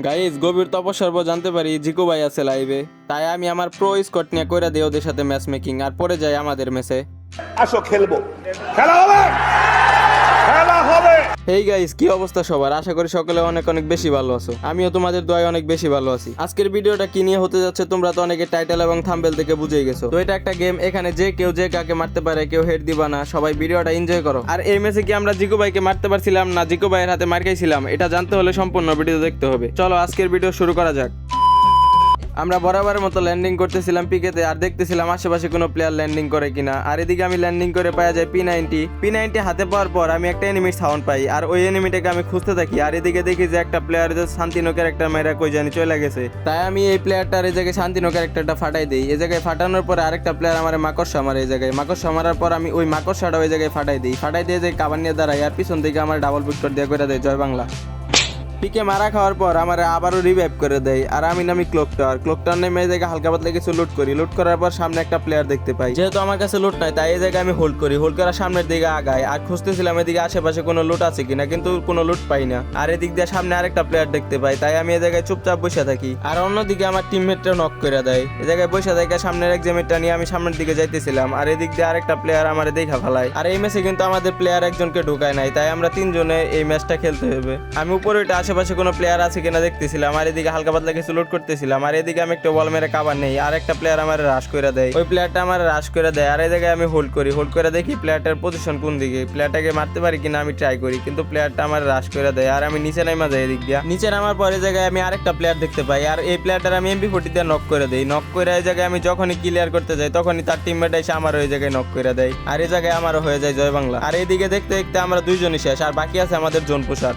Guys গভীর তপস্যার পর জানতে পারি, জিকো ভাই আছে লাইভে তাই আমি আমার প্রো স্কট নিয়ে কইরা দিই ওদের সাথে ম্যাচ মেকিং আর পরে যাই আমাদের ম্যাচে আসো, খেলব। খেলা হবে? হেই গাইস কি অবস্থা সবার? আশা করি সকলে অনেক অনেক বেশি ভালো আছো। আমিও তোমাদের দয় অনেক বেশি ভালো আছি। আজকের ভিডিওটা কি নিয়ে হতে যাচ্ছে তোমরা তো অনেকে টাইটেল এবং থাম্বেল থেকে বুঝেই গেছো। তো এটা একটা গেম এখানে যে কেউ যে কাকে মারতে পারে, কেউ হেড দিবা না। সবাই ভিডিওটা এনজয় করো। আর এই ম্যাচে কি আমরা জিকো ভাইকে মারতে পারছিলাম না? জিকো ভাইয়ের হাতে মার খাইছিলাম? এটা জানতে হলে সম্পূর্ণ ভিডিও দেখতে হবে। চলো আজকের ভিডিও শুরু করা যাক। আমরা বরাবরের মতো ল্যান্ডিং করতেছিলাম পিকেতে আর দেখতেছিলাম আশেপাশে কোনো প্লেয়ার ল্যান্ডিং করে কিনা। আর এদিকে আমি ল্যান্ডিং করে পাওয়া যায় পি নাইনটি পি নাইনটি হাতে পাওয়ার পর আমি একটা এনিমির সাউন্ড পাই আর ওই এনিমিটাকে আমি খুঁজতে থাকি আর এদিকে দেখি যে একটা প্লেয়ার যে শান্তিনো ক্যারেক্টার মেয়েরা কই জানি চলে গেছে। তাই আমি এই প্লেয়ারটার এই জায়গায় শান্তিনো ক্যারেক্টারটা ফাটাই দিই। এই জায়গায় ফাটানোর পরে আরেকটা প্লেয়ার আমার মাকড়সা মারে এই জায়গায়। মাকড়সা মারার পর আমি ওই মাকড়সাটা ওই জায়গায় ফাটাই দিই। ফাটাই দিয়ে যে কাবার নিয়ে দাঁড়াই আর পিছন থেকে আমার ডাবল ভিক্টর দিয়ে করে দেয়, জয় বাংলা। পিকে মারা খাওয়ার পর আমার আবারও রিভাইভ করে দেয়। আর আমি নামি ক্লোক টাওয়ার ক্লোক টাওয়ার নেমে এই জায়গায় হালকা পাতলা কিছু লুট করি। লুট করার পর সামনে একটা প্লেয়ার দেখতে পাই। যেহেতু আমার কাছে লুট নাই, তাই এই জায়গায় আমি হোল্ড করি। হোল্ড করার সামনের দিকে আগাই। আর খুঁজতেছিলাম এদিকে আশেপাশে কোনো লুট আছে কিনা, কিন্তু কোনো লুট পাই না। আর এদিক দিয়ে সামনে আরেকটা প্লেয়ার দেখতে পাই, তাই আমি এই জায়গায় চুপচাপ বসে থাকি। আর অন্যদিকে আমার টিমমেটটা নক করে দেয়। এই জায়গায় বসে থাকে সামনের এক্সামেটটা নিয়ে আমি সামনের দিকে যাইতেছিলাম। আর এদিক দিয়ে আরেকটা প্লেয়ার আমার দেখা ফেলায়। আর এই ম্যাচে কিন্তু আমাদের প্লেয়ার একজনকে ঢুকায় নাই, তাই আমরা তিনজনে এই ম্যাচটা খেলতে হবে। আমি উপরে ওইটা আশেপাশে কোনো প্লেয়ার আছে কিনা দেখতেছিলাম, আর এদিকে হালকা পাতলা কিছু লুট করতেছিলাম, আর এদিকে আমি একটা বল মেরে কাবার নেই, আর একটা প্লেয়ার আমার রাশ করে দেয়। ওই প্লেয়ারটা আমার রাশ করে দেয়, আর এই জায়গায় আমি হোল্ড করি হোল্ড করে দেখি প্লেয়ারটার পজিশন কোন দিকে প্লেয়ারটাকে মারতে পারি কিনা আমি ট্রাই করি, কিন্তু প্লেয়ারটা আমার রাশ করে দেয়, আর আমি নিচে নাইমা যাই এদিক দিয়া। নিচে নামার পরে জায়গায় আমি আরেকটা প্লেয়ার দেখতে পাই, আর এই প্লেয়ারটার আমি এমপি ফোর্টি দিয়ে নক করে দেই নক করে এই জায়গায় আমি যখনই ক্লিয়ার করতে যাই, তখনই তার টিমমেট এসে আমার ওই জায়গায় নক করে দেয়, আর এই জায়গায় আমারও হয়ে যায় জয় বাংলা। আর এইদিকে দেখতে দেখতে আমরা দুইজনই শেষ, আর বাকি আছে আমাদের জোন পোষার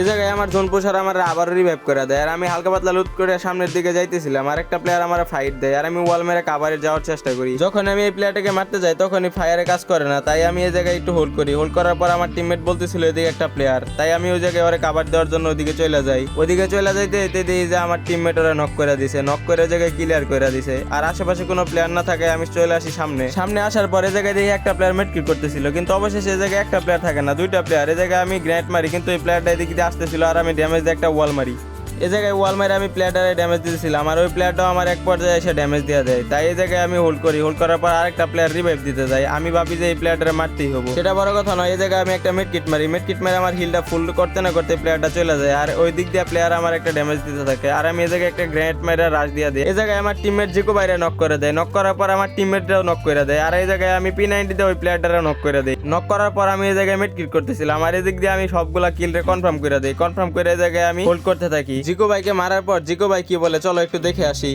এই জায়গায় আমার জোন পোষার আমার আবার রিভাইভ করে দেয়। আর আমি হালকা পাতলা লুট করে সামনের দিকে যাইতেছিলাম। আর একটা প্লেয়ার আমার ফাইট দেয়। আর আমি ওয়াল মেরে কাভারে যাওয়ার চেষ্টা করি। যখন আমি এই প্লেয়ারটাকে মারতে যাই, তখনই ফায়ারে কাজ করে না। তাই আমি এই জায়গায় একটু হোল্ড করি। হোল্ড করার পর আমার টিমমেট বলতেছিল, এদিকে একটা প্লেয়ার তাই আমি ওই জায়গায় ওরে কাভার দেওয়ার জন্য ওদিকে চলে যাই। ওদিকে চলে যাইতে এতে দিই যে আমার টিমমেট ওরা নক করে দিছে। নক করে জায়গায় ক্লিয়ার করে দিছে। আর আশেপাশে কোনো প্লেয়ার না থাকে, আমি চলে আসি সামনে। সামনে আসার পরে জায়গায় দেখি একটা প্লেয়ার মেটকিট করতেছিল। কিন্তু অবশেষে এই জায়গায় একটা প্লেয়ার থাকে না, দুইটা প্লেয়ার এই জায়গায় আমি গ্র্যান্ড মারি, কিন্তু এই প্লেয়ারটা এদিকে দিয়ে আসতেছিল আর আমি ড্যামেজ একটা ওয়াল মারি এই জায়গায় ওয়াল মারে আমি প্লেয়ারটারে ড্যামেজ দিতেছিলাম, আর ওই প্লেয়ারটাও আমার এক পর্যায়ে এসে ড্যামেজ দিয়ে দেয়। তাই এই জায়গায় আমি হোল্ড করি। হোল্ড করার পর আরেকটা প্লেয়ার রিভাইভ দিতে যাই। আমি ভাবি যে এই প্লেয়ারটারে মারতেই হব। সেটা বড় কথা নয় এই জায়গায় আমি একটা মেড কিট মারি। মেড কিট মারে আমার হিলটা ফুল করতে না করতে প্লেয়ারটা চলে যায়। আর ওই দিক দিয়ে প্লেয়ার আমার একটা ড্যামেজ দিতে থাকে। আর আমি এই জায়গায় একটা গ্রেনেড মেরে রাশ দিয়ে দিই। এই জায়গায় আমার টিমমেট জিকো বাইরে নক করে দেয়। নক করার পর আমার টিমমেটরাও নক করে দেয়। আর এই জায়গায় আমি পি নাইনটিতে ওই প্লেয়ারটারও নক করে দেই। নক করার পর আমি এই জায়গায় মেড কিট করতেছিলাম। আর এই দিক দিয়ে আমি সবগুলা কিলরে কনফার্ম করে দেই। কনফার্ম করে এই জায়গায় আমি হোল্ড করতে থাকি। জিকো ভাইকে মারার পর জিকো ভাই কি বলে? চলো একটু দেখে আসি।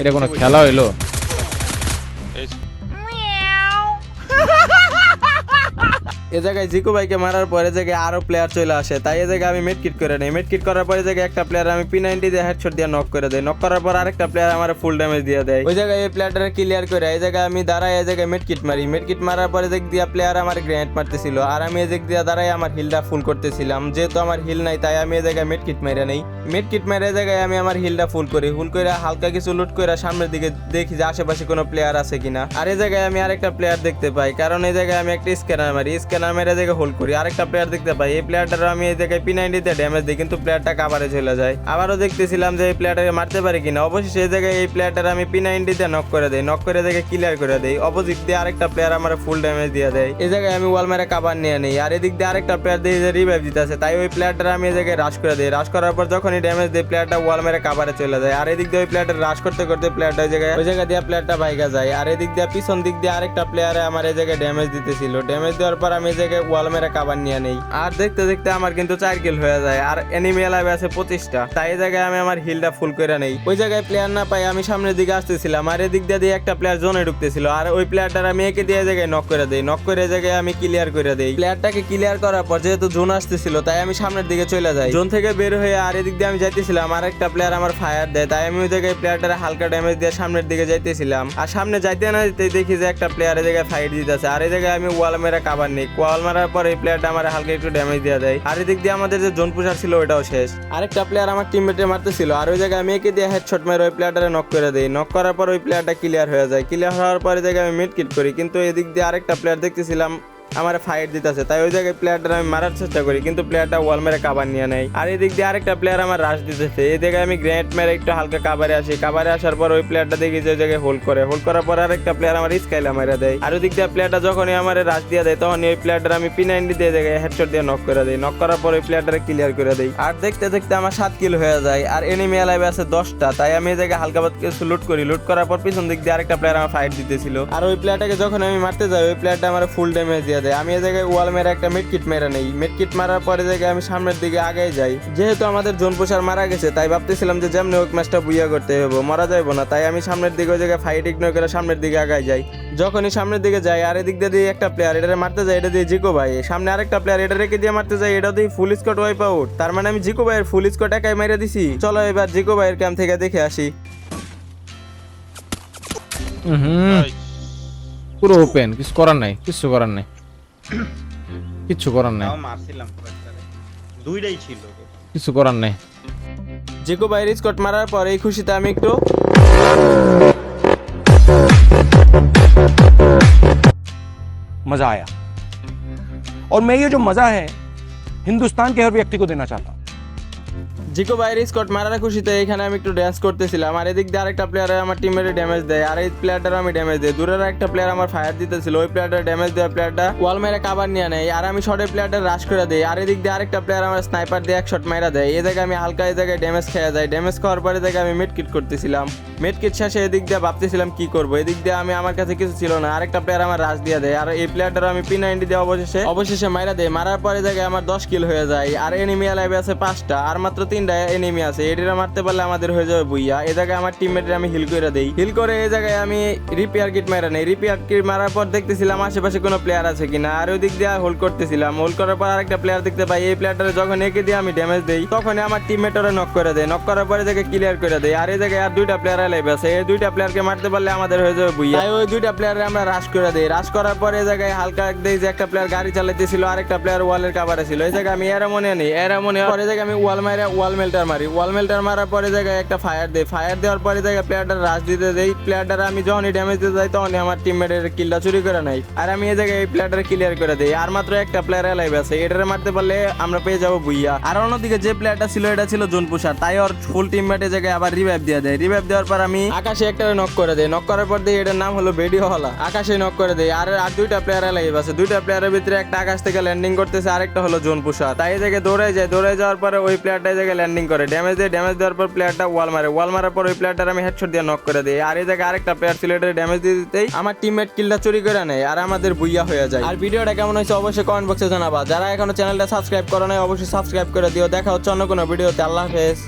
এটা কোনো খেলা হইল? এ জায়গায় জিকো ভাইকে মারার পরে জায়গায় আরও প্লেয়ার চলে আসে, তাই এ জায়গায় আমি মেড কিট করে নেই। মেড কিট করার পরে জায়গায় একটা প্লেয়ার আমি পি নাইনটি দিয়ে হেডশট দিয়ে নক করে দেয় নক করার পর আরেকটা প্লেয়ার আমার ফুল ড্যামেজ দিয়ে দেয়। ওই জায়গায় এই প্লেয়ারটা ক্লিয়ার করে এই জায়গায় আমি দাঁড়াই এই জায়গায় মেড কিট মারি। মেড কিট মারার পরে দিক দিয়ে প্লেয়ার আমার গ্রেনেড মারতেছিল আর আমি এই দিক দিয়ে দাঁড়াই আমার হিলটা ফুল করতেছিলাম। যেহেতু আমার হিল নাই, তাই আমি এই জায়গায় মেড কিট মেরে নেই। মেড কিট মেরে জায়গায় আমি আমার হিলটা ফুল করি। ফুল করে হালকা কিছু লুট করে সামনের দিকে দেখি যে আশেপাশে কোনো প্লেয়ার আছে কিনা। আর এই জায়গায় আমি আরেকটা প্লেয়ার দেখতে পাই। কারণ এই জায়গায় আমি একটা স্ক্যানার মারি। স্ক্যানার মেরে এই জায়গায় হোল্ড করি। আরেকটা প্লেয়ার দেখতে পাই। এই প্লেয়ারটার আমি এই জায়গায় পি নাইনটিতে ড্যামেজ দিই, কিন্তু প্লেয়ারটা কাবারে চলে যায়। আবারও দেখতেছিলাম যে এই প্লেয়ারটাকে মারতে পারি কিনা। অবশ্যই এই জায়গায় এই প্লেয়ারটার আমি পি নাইনটিতে নক করে দেই। নক করে দেখে ক্লিয়ার করে দেই। অপোজিট দিয়ে আরেকটা প্লেয়ার আমার ফুল ড্যামেজ দিয়ে দেয়। এই জায়গায় আমি ওয়াল মেরে কাবার নিয়ে নেই। আর এদিক দিয়ে আরেকটা প্লেয়ার দিয়ে যে রিভাইভ দিতেছে। তাই ওই প্লেয়ারটার আমি এই জায়গায় রাশ করে দিই। রাশ করার পর যখনই ড্যামেজ দিই প্লেয়ারটা ওয়াল মেরে কাবারে চলে যায়। আর এদিক দিয়ে ওই প্লেয়ারটা রাশ করতে করতে প্লেয়ারটা ওই জায়গায় ওই জায়গা দিয়ে প্লেয়ারটা বাইকা যায়। আর এদিক দিয়ে পিছন দিক দিয়ে আরেকটা প্লেয়ারে আমার এই জায়গায় ড্যামেজ দিতেছিল। ড্যামেজ দেওয়ার পর আমি জায়গায় ওয়াল মেরে কাবার নিয়ে নেই। আর দেখতে দেখতে আমার কিন্তু চার কিল হয়ে যায়, আর এনিমি এলাইভ আছে পঁচিশটা। তাই জায়গায় আমি আমার হিলটা ফুল করে নেই। ওই জায়গায় প্লেয়ার না পাই আমি সামনের দিকে আসতেছিলাম, আর এদিক দিয়ে একটা প্লেয়ার জোনে ঢুকতেছিল, আর ওই প্লেয়ারটার আমি একে দিয়ে জায়গায় নক করে দেই। নক করে জায়গায় আমি ক্লিয়ার করে দেই। প্লেয়ারটাকে ক্লিয়ার করার পর যেহেতু জোন আসতেছিল, তাই আমি সামনের দিকে চলে যাই। জোন থেকে বের হয়ে আর এদিক দিয়ে আমি যাইতেছিলাম, আর একটা প্লেয়ার আমার ফায়ার দেয়, তাই আমি ওই জায়গায় প্লেয়ারটার হালকা ড্যামেজ দিয়ে সামনের দিকে যাইতেছিলাম। আর সামনে যাইতে না যেতে দেখি যে একটা প্লেয়ার এই জায়গায় ফাইট দিতেছে, আর এই জায়গায় আমি ওয়াল মেরে কাবার নেই। ওয়াল মারার পর এই প্লেয়ারটা আমার হালকা একটু ড্যামেজ দিয়ে দেয়। আর এদিক দিয়ে আমাদের যে জোন পুষার ছিল ওটাও শেষ। আরেকটা প্লেয়ার আমার টিমমেটে মারতেছিল, আর ওই জায়গায় আমি একে দিয়ে হেডশট মেরে, ওই প্লেয়ারটারে নক করে দিই। নক করার পর ওই প্লেয়ারটা ক্লিয়ার হয়ে যায়। ক্লিয়ার হওয়ার পরে জায়গায় আমি মিড কিট করি, কিন্তু এদিক দিয়ে আরেকটা প্লেয়ার দেখতেছিলাম আমার ফাইট দিতেছে। তাই ওই জায়গায় প্লেয়ারটা আমি মারার চেষ্টা করি, কিন্তু প্লেয়ারটা ওয়াল মেরে কাবার নিয়ে নেয়। আর এদিক দিয়ে আরেকটা প্লেয়ার আমার রাশ দিতেছে। এই জায়গায় আমি গ্রেনেড মেরে একটু হালকা কাবারে আসি। কাবারে আসার পর ওই প্লেয়ারটা দেখি যে ওই জায়গায় হোল্ড করে। হোল্ড করার পর আরেকটা প্লেয়ার আমার স্কাইলা মেরে দেয়। আর ওদিক দিয়ে প্লেয়ারটা যখনই আমার রাশ দিয়ে দেয় তখন ওই প্লেয়ারটা আমি পি নাইনটি দিয়ে জায়গায় হেডশট দিয়ে নক করে দিই। নক করার পর ওই প্লেয়ারটা ক্লিয়ার করে দিই। আর দেখতে দেখতে আমার সাত কিল হয়ে যায়। আর এনিমি এলাইভে আছে দশটা। তাই আমি এই জায়গায় হালকা পাত কিছু লুট করি। লুট করার পর পিছন দিক দিয়ে আরেকটা প্লেয়ার আমার ফাইট দিতেছিল। আর ওই প্লেয়ারটাকে যখন আমি মারতে যাই, ওই প্লেয়ারটা আমার ফুল ড্যামেজ দিয়ে দেয়। আমি এই জায়গায় ওয়াল মেরে একটা মিড কিট মেরে নেই। মিড কিট মারার পরে জায়গায় আমি সামনের দিকে আগে যাই। যেহেতু আমাদের জোন পোষার মারা গেছে তাই ভাবতেছিলাম যে যেমনি হোক ম্যাচটা বুইয়া করতে হবে মারা যাইবো না। তাই আমি সামনের দিকে ওই জায়গায় ফাইট ইগনোর করে সামনের দিকে আগায় যাই। যখনই সামনের দিকে যাই আর এদিক দিয়ে দিয়ে একটা প্লেয়ার এটা মারতে যাই এটা দিয়ে জিকো ভাই। সামনে আরেকটা প্লেয়ার এটা রেখে দিয়ে মারতে যাই এটা দিয়ে ফুল স্কট ওয়াইপ আউট তার মানে আমি জিকো ভাইয়ের ফুল স্কট একাই মেরে দিছি। চলো এবার জিকো ভাইয়ের ক্যাম্প থেকে দেখে আসি। পুরো ওপেন কিছু করার নাই কিছু করার নাই। কিচ্ছু করার নাই তাও মারছিলাম কয়েকটারে। দুইটাই ছিল কিছু করার নাই জিকো ভাইয়ের স্কট মারার পর এই খুশিতে আমি একটু मज़ा आया और मैं ये जो मज़ा है हिंदुस्तान के हर व्यक्ति को देना चाहता हूँ জিকো বাইরে স্কট মারার খুশিতে এখানে আমি একটু ড্যান্স করতেছিলাম। আর এদিক দিয়ে আরেকটা প্লেয়ারে আমার টিমের ড্যামেজ দেয়। আর এই প্লেয়ারটার আমি ড্যামেজ দেয় দূরের একটা প্লেয়ার আমার ফায়ার দিতেছিল। ওই প্লেয়ারটার ড্যামেজ দেওয়া প্লেয়ারটা ওয়াল মেরে কাবার নিয়ে নেয়। আর আমি শর্টের প্লেয়ারটা রাশ করে দিই। আর এদিক দিয়ে আরেকটা প্লেয়ার আমার স্নাইপার দিয়ে এক শট মাইরা দেয়। এই জায়গায় আমি হালকা, এই জায়গায় ড্যামেজ খেয়ে যায় ড্যামেজ খাওয়ার পরে জায়গায় আমি মিড কিট করতেছিলাম। মিড কিট শেষে এদিক দিয়ে ভাবতেছিলাম, কি করব? এদিক দিয়ে আমি, আমার কাছে কিছু ছিল না। আরেকটা প্লেয়ার আমার রাশ দিয়ে দেয়। আর এই প্লেয়ারটার আমি পি নাইনটি দিয়ে অবশেষে অবশেষে মাইরা দেয় মারার পরে জায়গায় আমার দশ কিল হয়ে যায়। আর এনিমি লাইভে আছে পাঁচটা। আর মাত্র তিনটা এনিমি আছে। এটিরা মারতে পারলে আমাদের হয়ে যাবে বুইয়া। এই জায়গায় আমার টিমমেটের আমি হিল করে দেই। হিল করে এই জায়গায় আমি রিপেয়ার কিট মারা নেই। রিপেয়ার কিট মারার পর দেখতেছিলাম আশেপাশে কোনো প্লেয়ার আছে কিনা। আর ওই দিক দিয়ে হোল্ড করতেছিলাম। হোল্ড করার পর আরেকটা প্লেয়ার দেখতে পাই। এই প্লেয়ারটারে যখন একে দিয়ে আমি ড্যামেজ দেই তখন আমার টিমমেটরা নক করে দেয়। নক করার পরে জায়গায় ক্লিয়ার করে দেয়। আর এই জায়গায় আর দুইটা প্লেয়ার লাইভ আছে। এই দুইটা প্লেয়ারকে মারতে পারলে আমাদের হয়ে যাবে বুইয়া। তাই ওই দুইটা প্লেয়ারে আমরা রাশ করে দেই। রাশ করার পরে এই জায়গায় হালকা দেই যে একটা প্লেয়ার গাড়ি চালাইতেছিল, আরেকটা প্লেয়ার ওয়ালের কাভারে ছিল। এই জায়গায় আমি এরা মনে নেই এরা মনে পরে জায়গায় আমি ওয়াল মারে ওয়াল মেল্টার মারি। ওয়াল মেল্টার মারার পরে জায়গায় একটা ফায়ার দেয় ফায়ার দেওয়ার পরে জায়গায় প্লেয়ারটা রাশ দিতে দেই। প্লেয়ারটার আমি যখনই ড্যামেজ দিতে যাই, তখনই আমার টিমমেটের কিলটা চুরি করে নাই আর আমি এই জায়গায় এই প্লেয়ারটা ক্লিয়ার করে দেই। আর মাত্র একটা প্লেয়ার এলাইভ আছে। এটারে মারতে পারলে আমরা পেয়ে যাব বুইয়া আর অন্যদিকে যে প্লেয়ারটা ছিল, এটা ছিল জোন পুষার তাই ওর ফুল টিমমেটের জায়গায় আবার রিভাইভ দিয়ে দেয়। রিভাইভ দেওয়ার পর আমি আকাশে একটা নক করে দেয় নক করার পর দিয়ে এটার নাম হলো বেডিও হলা আকাশে নক করে দেয় আর আর দুইটা প্লেয়ার এলাইভ আছে। দুইটা প্লেয়ারের ভিতরে একটা আকাশ থেকে ল্যান্ডিং করতেছে। আরেকটা হলো জোন পুষার তাই এই জায়গায় দৌড়ে যায়। দৌড়ে যাওয়ার পরে ওই প্লেয়ারটা জায়গায় ল্যান্ডিং করে। ড্যামেজ দেয় ড্যামেজ দেওয়ার পর প্লেয়ারটা ওয়াল মারে। ওয়াল মারার পর ওই প্লেয়ারটা আমি হেডশট দিয়ে নক করে দিই। আর এই জায়গায় আরেকটা প্লেয়ার এটা ড্যামেজ দিয়ে দিতেই আমার টিমমেট কিলটা চুরি করে নেয় আর আমাদের বুইয়া হয়ে যায়। আর ভিডিওটা কেমন হয়েছে অবশ্যই কমেন্ট বক্সে জানাবা। যারা এখনও চ্যানেলটা সাবস্ক্রাইব করে নাই, অবশ্যই সাবস্ক্রাইব করে দিও। দেখা হচ্ছে অন্য কোনো ভিডিওতে আল্লাহ হাফেজ।